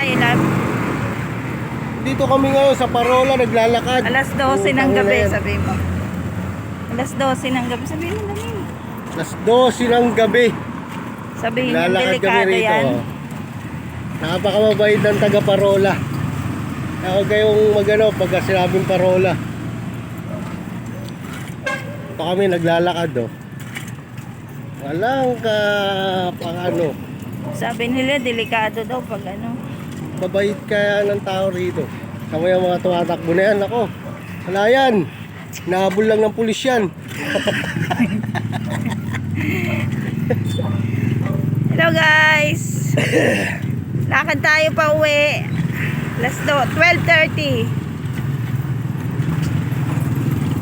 Ay, love. Dito kami ngayon sa Parola, naglalakad. Alas 12 ng gabi, sabi mo. Alas 12 ng gabi, sabi mo dali. Alas 12 ng gabi. Sabihin yung Lalakad kami delikado rito. yan. oh. Napakamabait ng taga Parola. Ako kayong magano pagka sinabing Parola. Ito kami naglalakad oh. Walang ka pang ano. Sabi nila, delikado daw pag ano. Mabait kaya ng tao rito. Kamo yung mga tumatakbo na yan ako. Wala yan. Nahabol lang ng pulis yan. Hello guys! Lakad tayo pa uwi. Alas do, 12.30.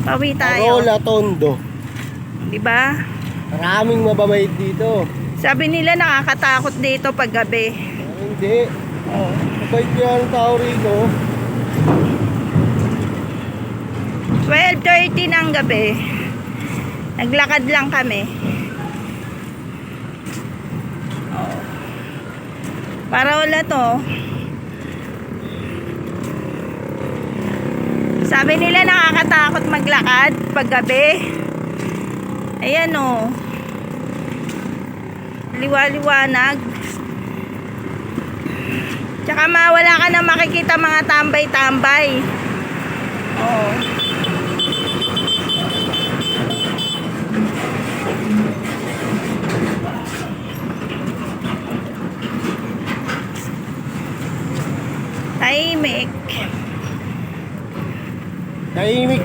Pawi tayo. Parola Tondo. Diba? Maraming mababait dito. Sabi nila nakakatakot dito pag gabi. Ah, hindi. Mabait kaya ng tao rito. 12.30 ng gabi. Naglakad lang kami. Oh. Para wala to. Sabi nila nakakatakot maglakad pag gabi. Ayan o. Liwa-liwanag. Tsaka mawala ka na makikita mga tambay-tambay. Oo. Tahimik. Tahimik